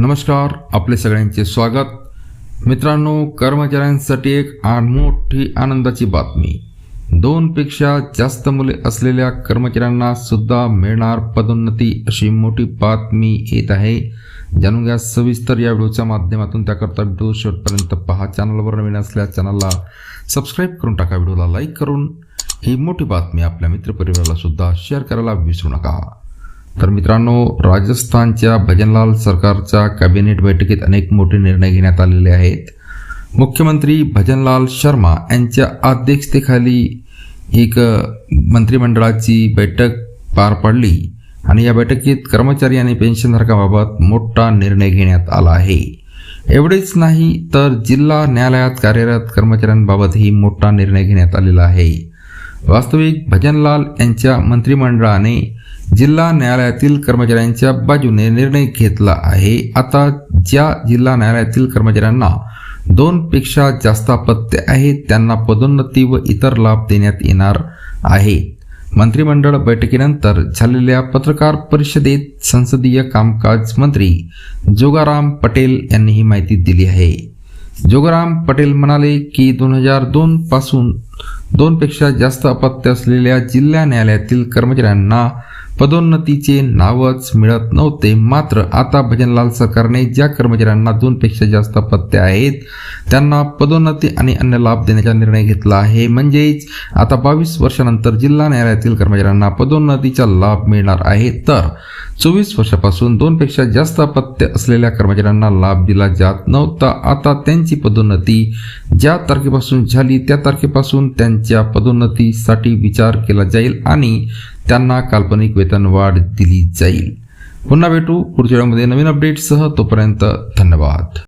नमस्कार आपले सगळ्यांचे स्वागत. मित्रांनो कर्मचाऱ्यांसाठी एक मोठी आनंदाची बातमी. दोनपेक्षा जास्त मुले असलेल्या कर्मचाऱ्यांना सुद्धा मिळणार पदोन्नती अशी मोठी बातमी येत आहे. जाणून घ्या सविस्तर या व्हिडिओच्या माध्यमातून. त्याकरता व्हिडिओ शेवटपर्यंत पहा. चॅनलवर नवीन असल्या चॅनलला सबस्क्राईब करून टाका. व्हिडिओला लाईक करून ही मोठी बातमी आपल्या मित्रपरिवाराला सुद्धा शेअर करायला विसरू नका. तर मित्रांनो राजस्थानच्या भजनलाल सरकारच्या कॅबिनेट बैठकीत अनेक मोठे निर्णय घेण्यात आलेले आहेत. मुख्यमंत्री भजनलाल शर्मा यांच्या अध्यक्षतेखाली एक मंत्रिमंडळाची बैठक पार पडली आणि या बैठकीत कर्मचारी आणि पेन्शनधारकाबाबत मोठा निर्णय घेण्यात आला आहे. एवढेच नाही तर जिल्हा न्यायालयात कार्यरत कर्मचाऱ्यांबाबतही मोठा निर्णय घेण्यात आलेला आहे. वास्तविक भजनलाल यांच्या मंत्रिमंडळाने जिल्हा न्यायालयातील कर्मचाऱ्यांच्या बाजूने निर्णय घेतला आहे. आता ज्या जिल्हा न्यायालयातील कर्मचाऱ्यांना दोनपेक्षा जास्त अपत्य आहेत त्यांना पदोन्नती व इतर लाभ देण्यात येणार आहे. मंत्रिमंडळ बैठकीनंतर झालेल्या पत्रकार परिषदेत संसदीय कामकाज मंत्री जोगाराम पटेल यांनी ही माहिती दिली आहे. जोगाराम पटेल म्हणाले की दोन हजार दोन पासून दोनपेक्षा जास्त अपत्य असलेल्या जिल्हा न्यायालयातील कर्मचाऱ्यांना पदोन्नतीचे नावच मिळत नव्हते. मात्र आता भजनलाल सरकारने ज्या कर्मचाऱ्यांना दोनपेक्षा जास्त पत्ते आहेत त्यांना पदोन्नती आणि अन्य लाभ देण्याचा निर्णय घेतला आहे. म्हणजेच आता बावीस वर्षानंतर जिल्हा न्यायालयातील कर्मचाऱ्यांना पदोन्नतीचा लाभ मिळणार आहे. तर चोवीस वर्षापासून दोनपेक्षा जास्त अपत्य असलेल्या कर्मचाऱ्यांना लाभ दिला जात नव्हता. आता त्यांची पदोन्नती ज्या तारखेपासून झाली त्या तारखेपासून त्यांच्या पदोन्नतीसाठी विचार केला जाईल आणि त्यांना काल्पनिक वेतन वाढ दिली जाईल. पुन्हा भेटू पुढच्या वेळामध्ये नवीन अपडेटसह तोपर्यंत धन्यवाद.